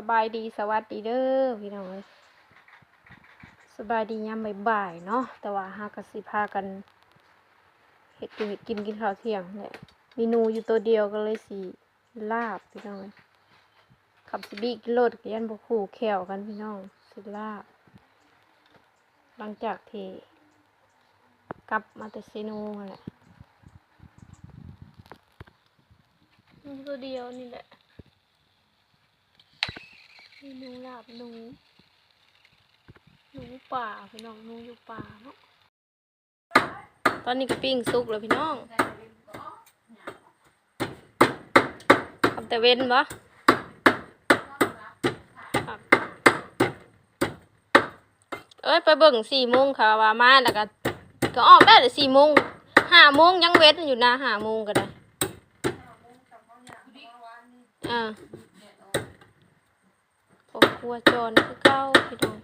สบายดีสวัสดีเด้อพี่น้องสบายดียามบ่ายๆเนาะแต่ว่าหากสิพากันเฮ็ดอยู่เฮ็ดกินกินข้าวเที่ยงเนี่ยเมนูอยู่ตัวเดียวก็เลยสิลาบพี่น้องขับสบีกินโลดก็ยันบ่คู่แขวกันพี่น้องสิลาบ หลังจากที่กลับมาแต่เซโนนั่นแหละตัวเดียวนี่แหละ เมนูลาบหนูหนูป่าพี่น้องหนูอยู่ป่าเนาะตอนนี้ก็ปิ้งสุกแล้วพี่น้องทำแต่เว้นปะครับเอ้ยไปเบิ่งสี่โมงค่ะว่ามาแล้วก็ก็ออกได้แต่สี่โมงห้าโมงยังเว้นอยู่นะห้าโมงก็ได้อ่าครอ บัวจรคือเก้าพี่น้อง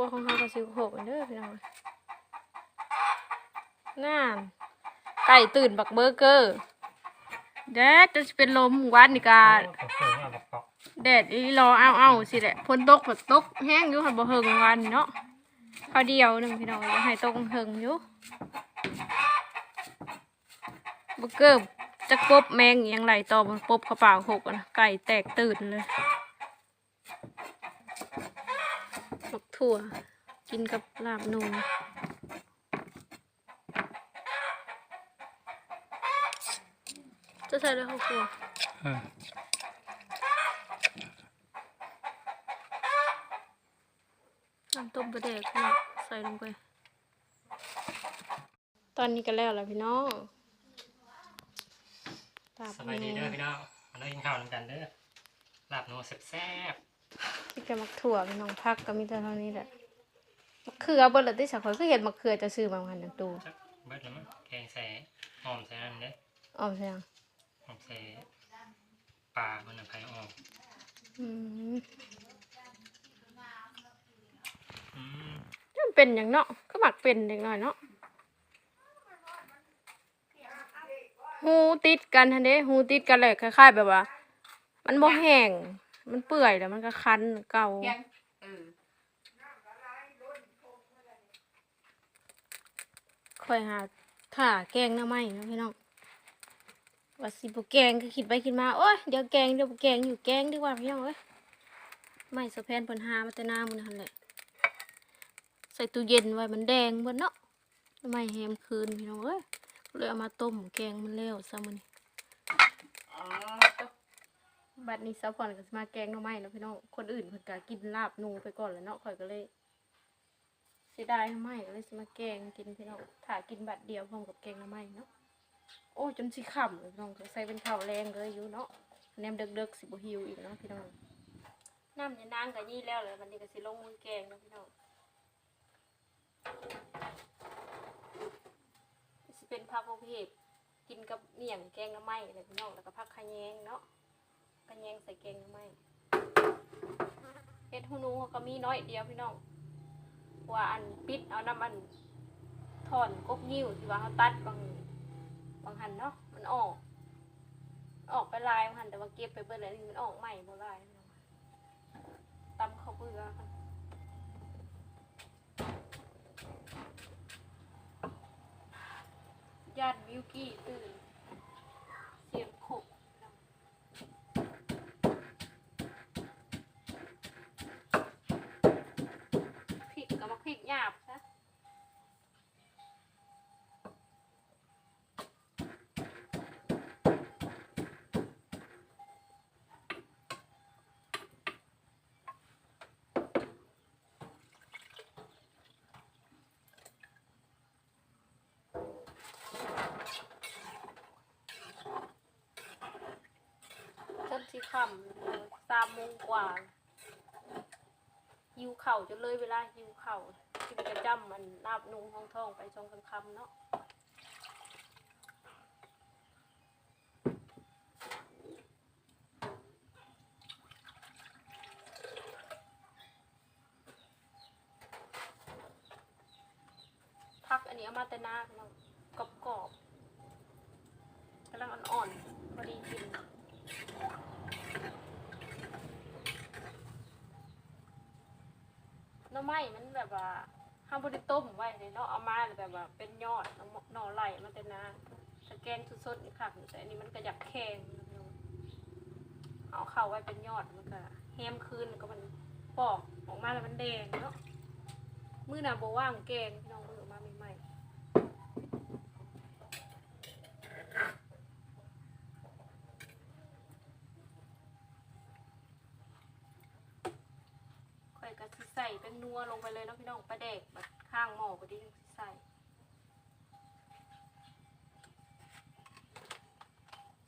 ครัวของเขาก็สิบหกอันเด้อพี่น้องงามไก่ตื่นบักเบอร์เกอร์แดดจะเป็นลมวันนี่กาแดดอีรอเอาเอาสิแหละฝนตกฝนตกแห้งอยู่ค่ะบ่เฮิงวันเนาะพอเดียวหนึ่งพี่น้องอย่าให้ตกเฮิงอยู่เบอร์เกอร์จะกบแมงอิหยังไหลต่อบนปบกระเป๋าหกนะไก่แตกตื่นเลยบัก ถั่ว กินกับลาบหนูจะใส่ด้วยข้าวคั่วน้ำต้มปลาแดกพี่น้องใส่ลงไป ตอนนี้ก็แล้วแล้วพี่น้องลาบสบายดีเด้อพี่น้องมาเล่กินข้าวนำกันเด้อลาบหนูแซ่บ ที่กมักถั่วพี่น้องพักก็มีแต่เท่านี้แหละมะเขือเบดเลยที่สักคนคือเห็นมะเขือจะซื้อมาหันอย่างตูๆจักเบิดแล้วมั้งแกงใส่หอมใส่นั่นเด้ออ๋อใช่ยังหอมใส่ปลามันน่ะไผ่ออกอืมอืมมันเป็นอย่างเนาะก็หมักเป็นเด็กน้อยเนาะหูติดกันทันเด้หูติดกันเลยคล้ายๆแบบว่า มันบ่แห้ง มันเปื่อยแล้วมันก็คันเก่าเออค่อยหาถ่าแกงหน้าไม้เนาะพี่น้องว่าสิบ่แกงก็คิดไปคิดมาโอ้ยเดี๋ยวแกงเดี๋ยวบ่แกงอยู่แกงดีกว่าพี่น้องเอ้ยไม่สะแพนเพิ่นหามาแต่หน้ามื้อนั่นแหละใส่ตู้เย็นไว้มันแดงเบิดเนาะไม่แฮมคืนพี่น้องเอ้ยก็เลยเอามาต้มแกงมันแล้วซะมื้อนี้อ๋อก็ บัดนี้ซัพพอร์ตก็สิมาแกงหน่อไม้เนาะพี่น้อง คนอื่นเพิ่นก็กินลาบหนูไปก่อนแล้วเนาะข่อยก็เลยเสียดายหน่อไม้ก็เลยสิมาแกงกินพี่น้องถ้ากินบัดเดียวพร้อมกับแกงหน่อไม้เนาะ โอ้จนสิค่ำพี่น้องใส่เป็นข้าวแรงเลยอยู่เนาะแนมเด็กๆสิบ่หิวอีกเนาะพี่น้อง น้ำยานางก็ยี่แล้วเลยวันนี้ก็สิลงมือแกงเนาะพี่น้องสิเป็นผักโอเคกินกับเมี่ยงแกงหน้ำไม้อะไรพี่น้องแล้วก็ผักขะแยงเนาะ ขะแยงใส่แกงหน้ำไม้เฮ็ดหูนูก็มีน้อยเดียวพี่น้องว่าอันปิดเอาน้ำอันถอนกกนิ้วที่ว่าเขาตัดบางบางหันเนาะมันออก ออกไปลายบางหันแต่ว่าเก็บไปเบิดแล้วนี่มันออกใหม่บ่ลายตำข้าวเบื่อค่ะญาติวิวกี้ตื่น เสียงขบพริกกับมะพริกหยาบซะจน สิค่ำสามโมงกว่าหิวเข่าจนเลยเวลาหิวเข่าวกินกระจำมันลาบนุ่งห้องท้องไปชงกันคำเนาะพักอันนี้เอามาแต่หน้าพี่น้องกกรอบๆกำลังอ่อนๆพอดีกิน น่อไม้มันแบบว่าห้ามบริต้มไว้เลยเนาะเอามาแบบว่าเป็นยอดนอาหน่อไหลมาแต่นาตะแกนสดๆนี่ค่ะแต่อันนี้มันก็อยากแข็งเอาเข้าไว้เป็นยอดมันก็แฮมคืนก็มันปอกออกมาแล้วมันแดงเนาะมือหนาบว่างแกงพี่น้องมือออกมาใหม่ๆค่อยก็สิใส่ เป็นนัวลงไปเลยเนาะพี่น้องปลาแดกแบบข้างหม้อพอดีใส่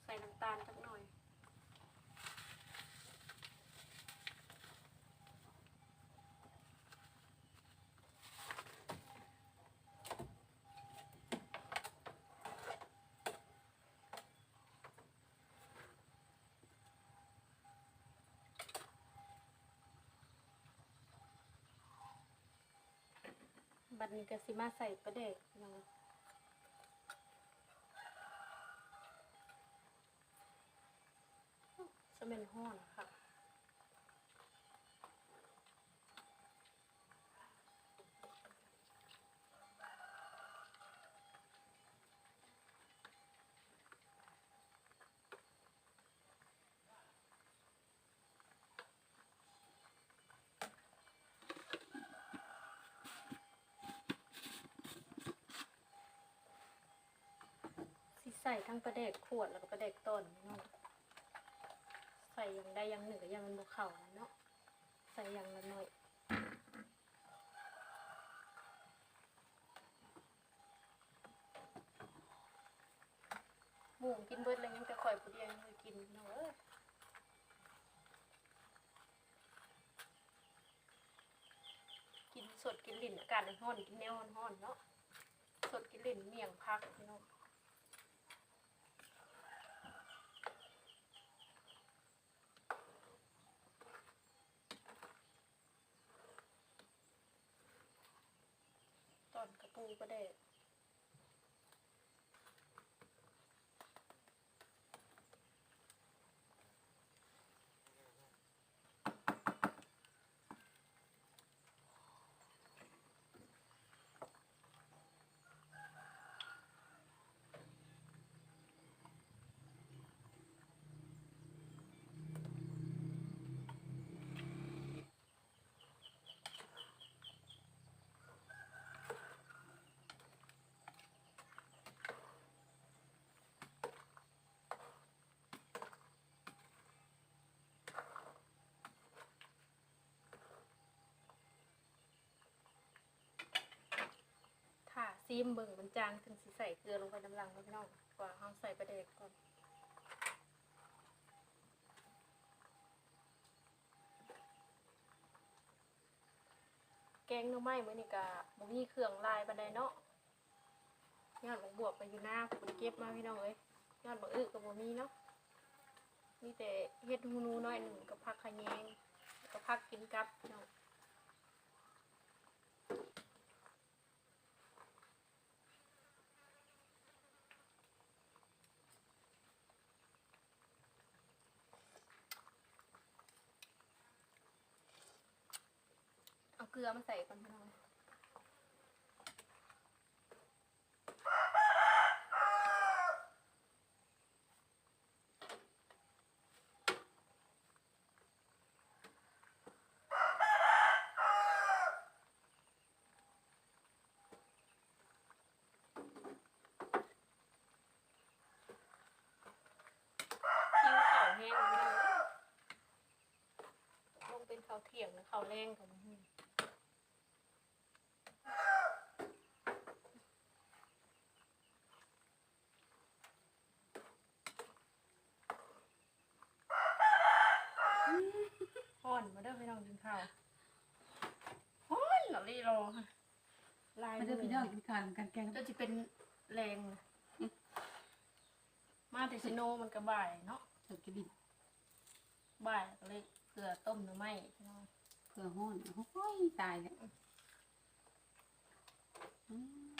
ใส่น้ำตาลสักหน่อย บัดนี้ก็สิมาใส่ประเด็กเนาะจะเป็นห้อน ใส่ทั้งปลาเด็กขวดแล้วก็ปลาเด็กต้นเนาะใส่อย่างใดอย่างหนึ่งก็ยังมันบุเข่าเนาะใส่อย่างละหน่อยหมูกินเบิดเลยยังแต่ข่อยผู้เดียวยังกินเนาะกินสดกินลิ่นอากาศร้อนกินแนวร้อนๆเนาะสดกินลิ่นเมี่ยงพักพี่น้องตอนกระ ปูก็ได้ ค่ะ ซีมเบิ่งมันจางถึงสิใส่เกลือลงไปน้ำลังพี่น้องกว่าเราใส่ประเด็กก่อนแกงหน่อไม้มื้อนี้ก็บ่มีเครื่องลายปานใดเนาะยอดบักบวบไปอยู่หน้าผมเก็บมาพี่น้องเอ้ยยอดบักอึก็บ่มีเนาะมีแต่เฮ็ดฮูนูน้อยหนึ่งกับผักขะแยงกับผักกินกับพี่น้อง เกลือมาใส่ก่อนพี่น้องคิ้วเข่าแห้งลงเป็นเขาวเที่ยงนะเขาวแรงของมันห่อนมาเด้อพี่น้องกินข้าว โลค่ะลายมาเด้อพี่น้องกินข้าวกันแกงก็จะเป็นแรงเลยมาแต่ซิโนมันก็บ่ายเนาะเสิร์ฟกระดิ่งบ่ายก็เลยเกลือต้มหรือไม่พี่น้องเพื่อห้อนโอ้ยตายแล้วอืม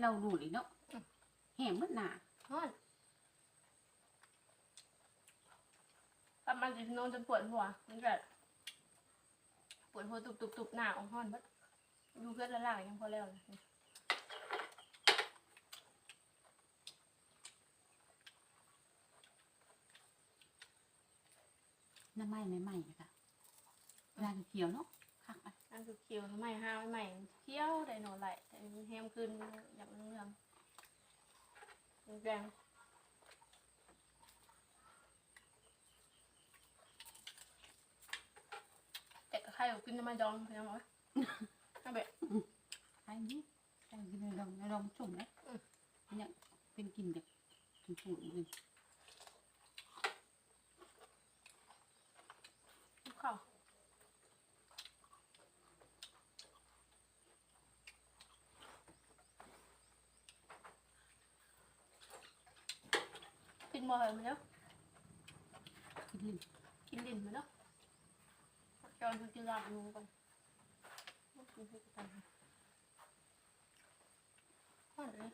เราหนูเลยเนาะแห้งเมื่อหนาฮอนกลับมาจากซิโนจนปวดหัวมันแบบป วดหัวตุบตุบตุบหน้าของห้อนบัดอยู่เพื่อนละล่างยังพอแล้วเลยน้ำไหม้ไม่ไหม้ค่ะรางเขียวเนาะคักอะนั่นคือเคี้ยวทำไมห้าวใหม่เคี้ยวได้หนอนไหลแต่มันแฮมขึ้นอย่างเรื่องแรงแต่ก็ ใครเอากินน้ำมันดองพี่น้องวะเอาแบบใช่นี่ใช่กินในรองในรองจุ่มนะอืมเนี่ยเป็นกินแบบกินสูตรเลยข้าวกินบ่อยมาแล้ว กินลิ้น กินดินมาแล้วจอนกิน ลาบนูก่อนกินให้กันห่อนเลย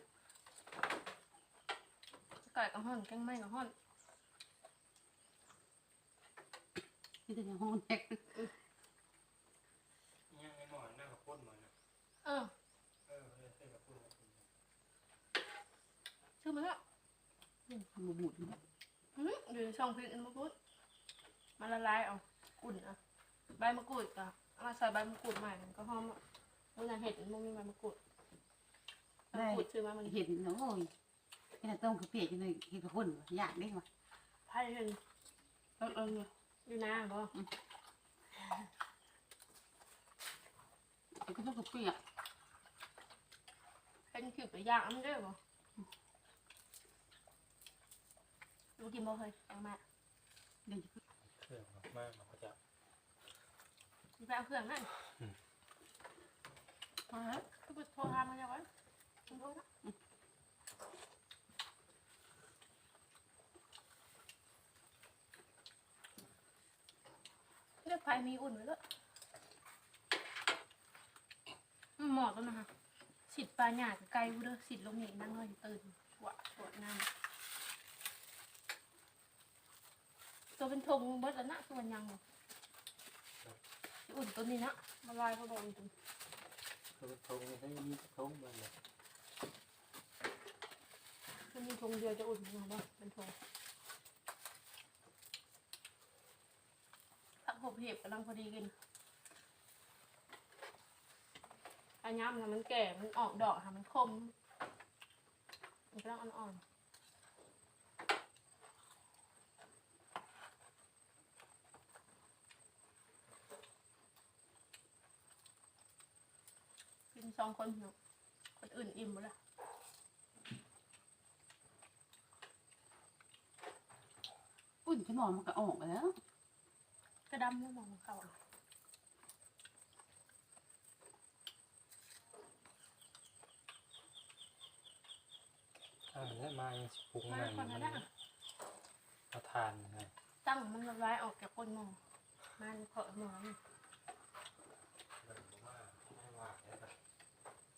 ไก่กับห่อนแกงไม่กับห่อนนี่จะยังห้องแตกยังไงหมอนนั่งกับพ่นหมอนนะเออเออเออเส้นกับพ่นชื่อมันอะหมูบูดอืมอยู่ในช่องพริกมะกรูดมันละลายเอาอุ่นอะ ใบมะกรูดก็เอามาใส่ใบมะกรูดใหม่มันก็หอมอะมันน่ะเห็ดมันมีใบมะกรูดใบมะกรูดชื่อมามันเห็นเนาะโอ้ยแค่ต้มกระเปียกจังเลยเห็นกระพ่นอยากได้มาไพ่เห็นเออเอออยู่นาบ่เห็นก็ต้องกระเปียกเป็นคลิปไปย่างมันด้วยบ่ดูกินบ่เคยเอามา เดี๋ยวจะ เครื่องมากเราก็จะ ไปเอาเครื่องนั่นมาแล้วก็ไปโทรทามมาแล้ววะคุณโทรนะเลือกไฟมีอุ่นไว้แล้วอืมหมอต้นนะคะสิดปลาหยาดไกลกูเด้อสิดลงนี่นั่งเลยตื่นปวดปวดน้ำตัวเป็นธงเบิดแล้วนะตัวมันยังบ่สิ อุ่นตัวนี้นะมาลายเขาบอกอุ่นตัวคือทงให้มีทงมันเนี่ยมันมีธงเดียวจะอุ่นมาบ้างเป็นธงผักหบเห็บกำลังพอดีกินอันย้ำนะมันแก่ มันออกดอกค่ะมันคม มันกำลังอ่อนๆ สองคนเนาะคนอื่นอิ่มหมดละอุ่นขนมมันก็ออกไปแล้วกระดำแล้วมองเขาอะอ่าแล้วมายังปรุงใหมาม่ก่อนมันะนนะเอาทานนะตั้งมันละลายออกจากก้นหมอมันเพาะหมอนี่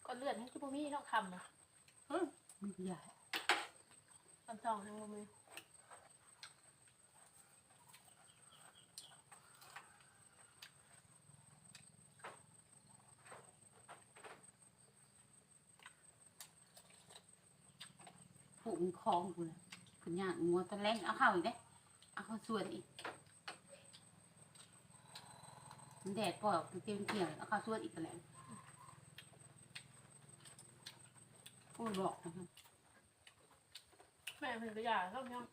ก็เลือดให้ที่บ่มีต้องคำนะมันใหญ่ตอนสองทางบ่มีผูกคลองกูเลยขึ้นยากงัวตอนแรกเอาเข้าอีกเด้เอาเข้าส่วนอีกมันแดดปล่อยออกเต็มเที่ยงเอาเข้าส่วนอีกกันแล้ว โอ้ยบอกนะครับแม่เพิ่นก็อยากเข้ายัง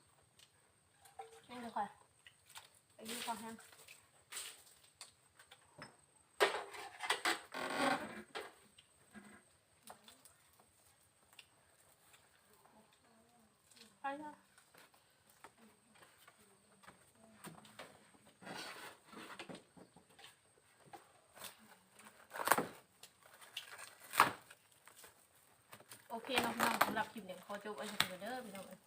แห้งเลยค่ะไปดูความแห้งไปละโอ เคเนาะพี่น้องสำหรับคลิปเนี่ยขอจบไว้เพียงเท่นี้เด้อพี่น้องย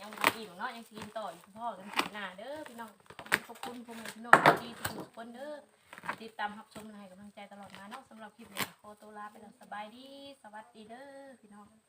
ยังบ่อิ่มเนาะยังกินต่ออีกพ่อกันคลิปหน้าเด้อพี่น้องขอบคุณพ่อแม่พี่น้องที่ทุกคนเด้อติดตามรับชมให้กำลังใจตลอดมาเนาะสำหรับคลิปเนี่ยขอตัวลาไปแล้วสบายดีสวัสดีเด้อพี่น้อง